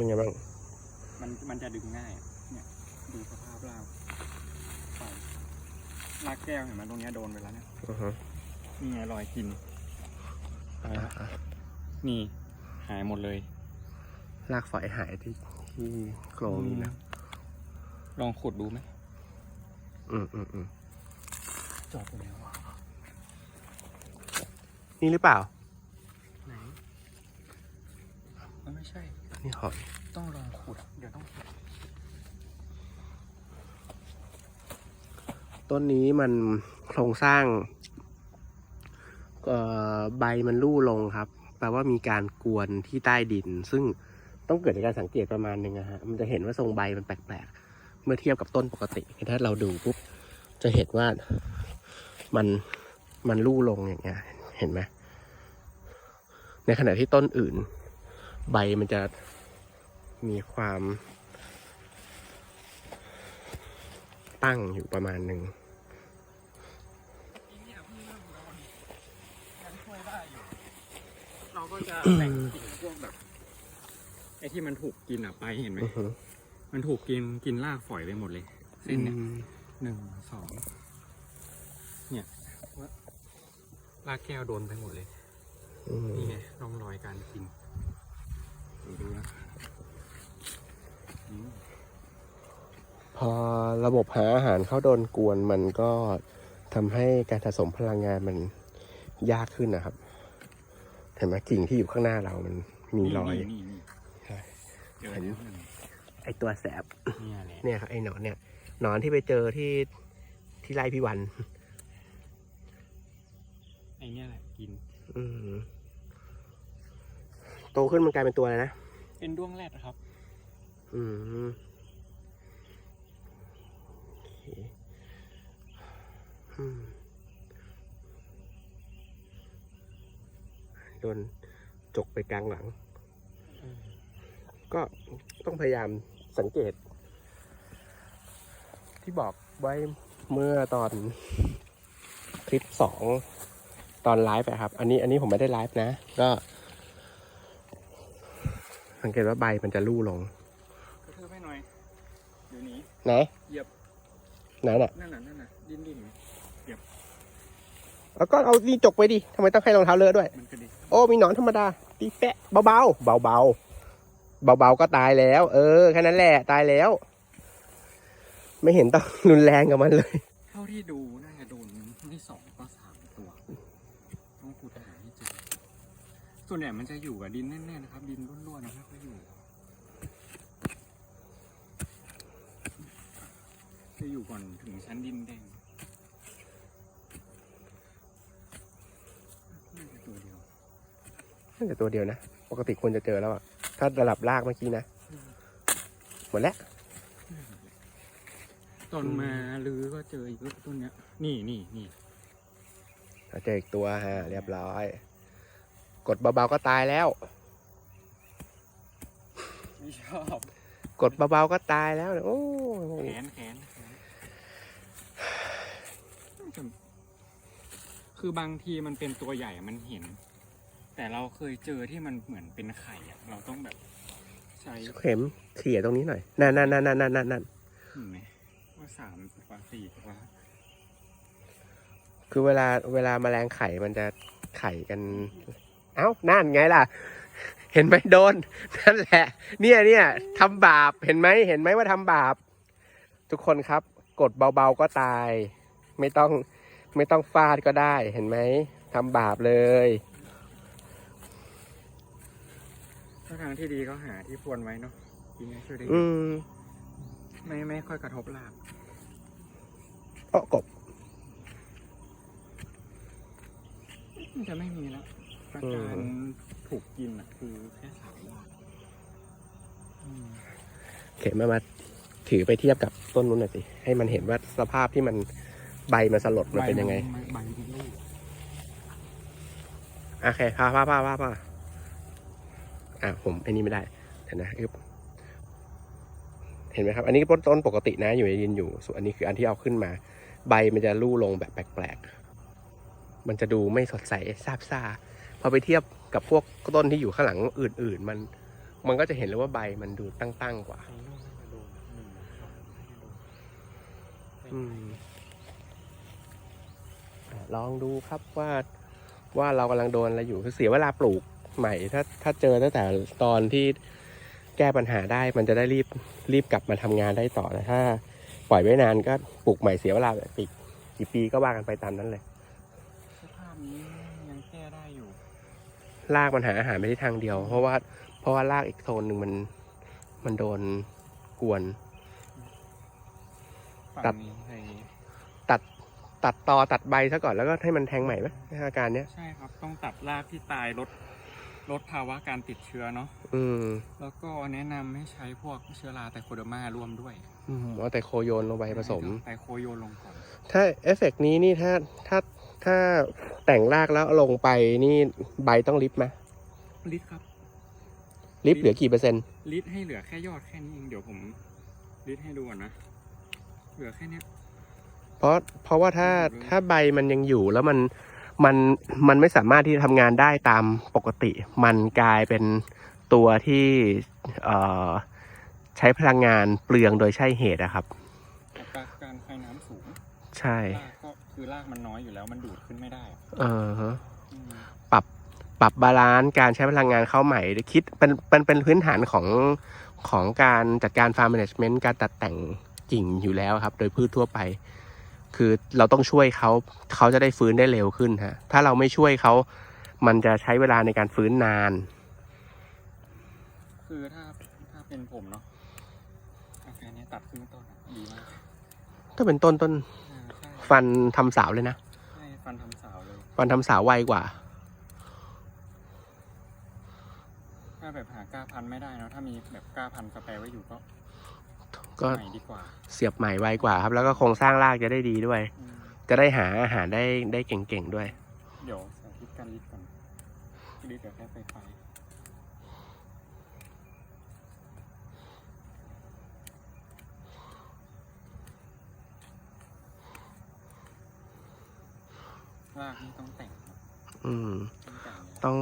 ยังไงบ้าง มันมันจะดึงง่ายอะเนี่ยดูสภาพรากไปรากแก้วเห็นไหมตรงเนี้ยโดนไปแล้วเนี่ยอือฮะนี่ไงรอยกินไปนี่ หายหมดเลยรากฝอยหายที่ที่โครงนี่นะ ลองขุดดูไหมอืมอืมอืมจอดตรงไหนวะนี่หรือเปล่า ไหนมันไม่ใช่ นี่หอย ต้องลองขุด เดี๋ยวต้องขุดต้นนี้มันโครงสร้างเอ่อใบมันลู่ลงครับ แปลว่ามีการกวนที่ใต้ดิน ซึ่งต้องเกิดจากการสังเกตประมาณหนึ่งอะฮะ มันจะเห็นว่าทรงใบมันแปลกๆ เมื่อเทียบกับต้นปกติ ถ้าเราดูปุ๊บ จะเห็นว่ามันมันลู่ลงอย่างเงี้ย เห็นไหม ในขณะที่ต้นอื่น ใบมันจะมีความตั้งอยู่ประมาณหนึ่งเราก็จะแบ่งกิ่งพวกแบบไอ้ที่มันถูกกินอะไปเห็นไหมอือฮึมันถูกกินกินรากฝอยไปหมดเลยเส้นเนี่ยหนึ่งสองเนี่ยว่ารากแก้วโดนไปหมดเลยอืมนี่ไงร่องรอยการกิน ดูดูนะอืมพอระบบหาอาหารเข้าโดนกวนมันก็ทำให้การสะสมพลังงานมันยากขึ้นนะครับ เห็นไหมกิ่งที่อยู่ข้างหน้าเรามันมีรอยนี่นี่นี่ใช่เจอเห็นแล้วหนึ่งไอตัวแสบ เนี่ยแหละเนี่ยครับไอหนอนเนี่ยหนอนที่ไปเจอที่ที่ไร่พี่วัน ไอ้เนี่ยแหละกิน อืมโตขึ้นมันกลายเป็นตัวอะไรนะ เป็นด้วงแรดครับ อืมโดนจกไปกลางหลัง ก็ต้องพยายามสังเกต ที่บอกไว้เมื่อตอนคลิปสองตอนไลฟ์อะครับ อันนี้อันนี้ผมไม่ได้ไลฟ์นะ ก็ สังเกตว่าใบมันจะลู่ลงกระเทืบให้หน่อย เดี๋ยวนี้ไหนเหยียบไหนน่ะนั่นน่ะนั่นน่ะดิ้นดิ้นไหมแล้วก็เอานี่จกไปดิทำไมต้องให้รองเท้าเลอะด้วย มันกระดิกโอ้มีหนอนธรรมดาตีแปะเบาเบาเบาเบาเบาเบาๆก็ตายแล้ว เออแค่นั้นแหละตายแล้ว ไม่เห็นต้องรุนแรงกับมันเลย เท่าที่ดูน่าจะโดนไม่สองก็สามตัว ต้องขุดหาให้เจอ ส่วนใหญ่มันจะอยู่กับดินแน่ๆนะครับ ดินร่วนๆนะไม่ค่อยอยู่ จะอยู่ก่อนถึงชั้นดินแดงน่าจะตัวเดียวน่าจะตัวเดียวนะ ปกติควรจะเจอแล้วอะถ้าระดับรากเมื่อกี้นะ หมดแล้ว ตอนมาลือก็เจออีกต้นเนี้ย นี่นี่นี่เจออีกตัวฮะ เรียบร้อย กดเบาๆก็ตายแล้ว ไม่ชอบกดเบาๆก็ตายแล้ว โอ้แขนแขนแขนน่าจะคือบางทีมันเป็นตัวใหญ่อะมันเห็น แต่เราเคยเจอที่มันเหมือนเป็นไข่อะเราต้องแบบใช้เข็มเขี่ยตรงนี้หน่อย นั่นนั่นนั่นนั่นนั่นนั่นเห็นไหมว่าสามกว่าสี่กว่าคือเวลาเวลาแมลงไข่มันจะไข่กัน เอ้านั่นไงล่ะ เห็นไหมโดน นั่นแหละ เนี่ยเนี่ยทำบาป เห็นไหมเห็นไหมว่าทำบาป ทุกคนครับ กดเบาๆก็ตาย ไม่ต้องไม่ต้องฟาดก็ได้ เห็นไหมทำบาปเลยถ้าทางที่ดีก็หาที่พรวนไว้เนาะทีนี้ช่วยได้เยอือะมไม่ไม่ค่อยกระทบรากเออกบ มันจะไม่มีแล้ว อาการถูกกินอะคือแค่สามวันอืมเข็มมามาถือไปเทียบกับต้นนู้นหน่อยสิ ให้มันเห็นว่าสภาพที่มันใบมันสลดมันเป็นยังไงใบใบเป็นลูกโอเคพาพาพาพาพาอะผมไอ้นี่ไม่ได้เดี๋ยวนะอึบเห็นไหมครับ อันนี้ต้นต้นปกตินะอยู่ในดินอยู่ ส่วนอันนี้คืออันที่เอาขึ้นมา ใบมันจะลู่ลงแบบแปลกๆ มันจะดูไม่สดใสซาบซ่า พอไปเทียบกับพวกต้นที่อยู่ข้างหลังอื่น ๆ มันมันก็จะเห็นเลยว่าใบมันดูตั้งๆกว่าตรงนู้นน่าจะโดนหนึ่งสองน่าจะโดนอืมอะลองดูครับว่าว่าเรากำลังโดนอะไรอยู่คือเสียเวลาปลูกใหม่ ถ้าถ้าเจอตั้งแต่ตอนที่แก้ปัญหาได้มันจะได้รีบรีบกลับมาทำงานได้ต่อแต่ถ้า ปล่อยไว้นานก็ปลูกใหม่เสียเวลาแบบปีกกี่ปีก็ว่ากันไปตามนั้นเลย สภาพนี้ยังแก้ได้อยู่ ลากมันหาอาหารไม่ได้ทางเดียว เพราะว่าเพราะว่าลากอีกโซนหนึ่งมันมันโดนกวนฝั่งตัดนี้อะไรอย่างงี้ตัดตัดตอตัดใบซะก่อนแล้วก็ให้มันแทงใหม่ไหมอาการเนี้ยใช่ครับ ต้องตัดรากที่ตายลดลดภาวะการติดเชื้อเนาะอืม แล้วก็แนะนำให้ใช้พวกเชื้อราไตโคเดอร์มาร่วมด้วยอืมเอาแต่โคโยนลงไปผสมไตโคโยนลงก่อน ถ้าเอฟเฟกต์นี้นี่ถ้าถ้า ถ้าแต่งรากแล้วเอาลงไปนี่ใบต้องลิฟต์ไหมลิดครับลิฟต์เหลือกี่เปอร์เซ็นต์ลิดให้เหลือแค่ยอดแค่นี้เองเดี๋ยวผมลิดให้ดูก่อนนะเหลือแค่เนี้ยเพราะเพราะว่าถ้าถ้าใบมันยังอยู่แล้วมันมันมันไม่สามารถที่จะทำงานได้ตามปกติ มันกลายเป็นตัวที่เอ่อใช้พลังงานเปลืองโดยใช่เหตุนะครับอัตราการคายน้ำสูง ใช่รากก็ คือรากมันน้อยอยู่แล้วมันดูดขึ้นไม่ได้อะเออฮะอืมปรับบาลานซ์การใช้พลังงานเข้าใหม่คิดเป็นเป็นเป็นพื้นฐานของของการจัดการฟาร์มแมネจเมนต์การตัดแต่งกิ่งอยู่แล้วครับ โดยพืชทั่วไป คือเราต้องช่วยเขาเขาจะได้ฟื้นได้เร็วขึ้นฮะถ้าเราไม่ช่วยเขามันจะใช้เวลาในการฟื้นนาน คือถ้าถ้าเป็นผมเนาะอาการเนี้ยตัดครึ่งต้นอะดีมากถ้าเป็นต้นต้นอ่าใช่ ฟันทำสาวเลยนะ ใช่ฟันทำสาวเลย ฟันทำสาวไวกว่า ถ้าแบบหาก้าพันธุ์ไม่ได้เนาะถ้ามีแบบก้าพันธุ์สแปรไว้อยู่ก็ก็ใหม่ดีกว่าเสียบใหม่ไวกว่าครับ แล้วก็โครงสร้างรากจะได้ดีด้วย อืมจะได้หาอาหารได้ได้เก่งๆด้วย เดี๋ยวสาธิตการลิดก่อนลิดเดี๋ยวแค่ไฟไฟ รากนี่ต้องแต่งครับอืม ต้องแต่งเลยต้อง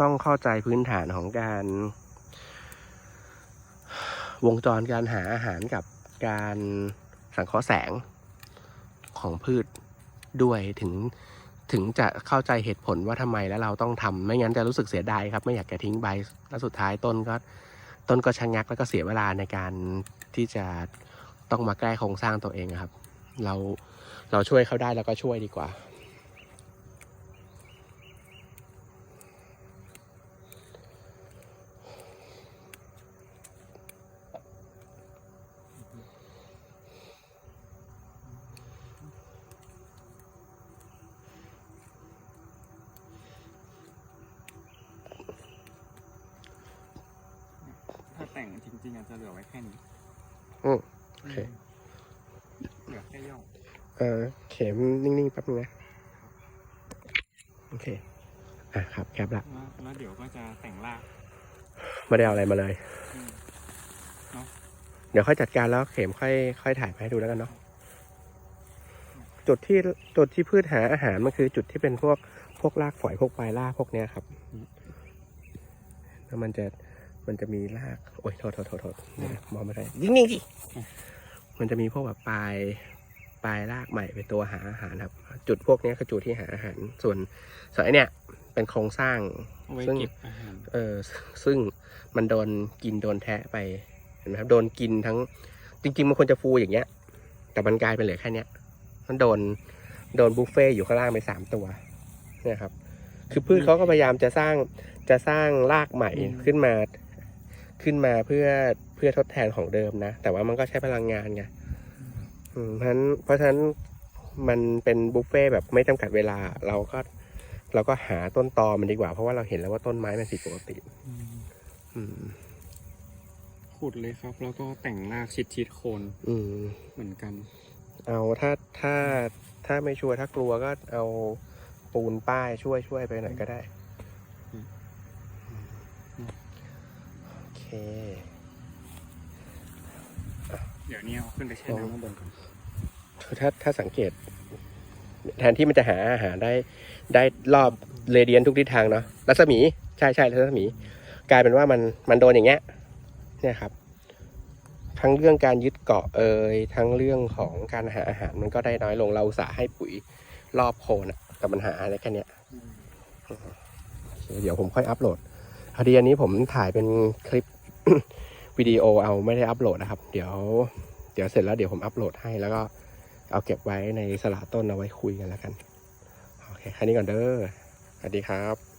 ต้องเข้าใจพื้นฐานของการ วงจรการหาอาหารกับการสังเคราะห์แสงของพืชด้วยถึงถึงจะเข้าใจเหตุผลว่าทำไมแล้วเราต้องทำไม่งั้นจะรู้สึกเสียดายครับไม่อยากจะทิ้งใบแล้วสุดท้ายต้นก็ต้นก็ชะงักแล้วก็เสียเวลาในการที่จะต้องมาแก้โครงสร้างตัวเองอะครับ เราเราช่วยเขาได้แล้วก็ช่วยดีกว่า แต่งจริงๆอาจจะเหลือไว้แค่นี้อืมโอเค เหลือแค่ย่อเออเข็มนิ่งๆแป๊บนึงนะ โอเค อะครับแคปละแล้วแล้วเดี๋ยวก็จะแต่งรากไม่ได้เอาอะไรมาเลย อืมเดี๋ยวค่อยจัดการแล้วเข็มค่อยค่อยถ่ายมาให้ดูแล้วกันเนาะจุดที่จุดที่พืชหาอาหารมันคือจุดที่เป็นพวกพวกรากฝอยพวกปลายรากพวกเนี้ยครับแล้วมันจะ มันจะมีราก โอ้ยโทษโทษโทษโทษเดี๋ยวนะมองไม่ได้ยิ่งนิ่งๆสิมันจะมีพวกแบบปลายปลายรากใหม่เป็นตัวหาอาหารครับ จุดพวกเนี้ยคือจุดที่หาอาหาร ส่วนส่วนไอเนี้ยเป็นโครงสร้าง เอาไว้ซึ่ง เก็บอาหารเออซึ่งมันโดนกินโดนแทะไปเห็นไหมครับ โดนกินทั้ง จริง ๆ มันควรจะฟูอย่างเงี้ย แต่มันกลายเป็นเหลือแค่เนี้ย มันโดนโดนบุฟเฟ่ต์อยู่ข้างล่างไปสามตัวเนี่ยครับ คือพืชเขาก็พยายามจะสร้างจะสร้างรากใหม่ขึ้นมา ขึ้นมาเพื่อเพื่อทดแทนของเดิมนะ แต่ว่ามันก็ใช้พลังงานไงอืมเพราะฉะนั้นเพราะฉะนั้นมันเป็นบุฟเฟ่ต์แบบไม่จำกัดเวลา เราก็เราก็หาต้นตอมันดีกว่า เพราะว่าเราเห็นแล้วว่าต้นไม้มันผิดปกติอืมอืมขุดเลยครับ แล้วก็แต่งรากชิดชิดๆโคนอืมเหมือนกัน เอาถ้าถ้าถ้าไม่ชัวร์ถ้ากลัวก็เอาปูนป้ายช่วยช่วยไปหน่อยก็ได้ อืม โอ เคเดี๋ยวนี้เอาขึ้นไปแช่น้ำข้างบนก่อนคือถ้าถ้าสังเกต แทนที่มันจะหาอาหารได้ได้รอบเรเดียนทุกทิศทางเนาะรัศมีใช่ใช่รัศมี กลายเป็นว่ามันมันโดนอย่างเงี้ยเนี่ยครับ ทั้งเรื่องการยึดเกาะเอ่ยทั้งเรื่องของการหาอาหารมันก็ได้น้อยลงเราอุตสาห์ให้ปุ๋ยรอบโคนอะแต่มันหาอะไรแค่เนี้ยโอเคเดี๋ยวผมค่อยอัปโหลดพอดีอันนี้ผมถ่ายเป็นคลิป วิดีโอเอาไม่ได้อัปโหลดนะครับ เดี๋ยว เดี๋ยวเสร็จแล้วเดี๋ยวผมอัปโหลดให้แล้วก็เอาเก็บไว้ในสลาต้นเอาไว้คุยกันแล้วกัน โอเคแค่นี้ก่อนเด้อสวัสดีครับ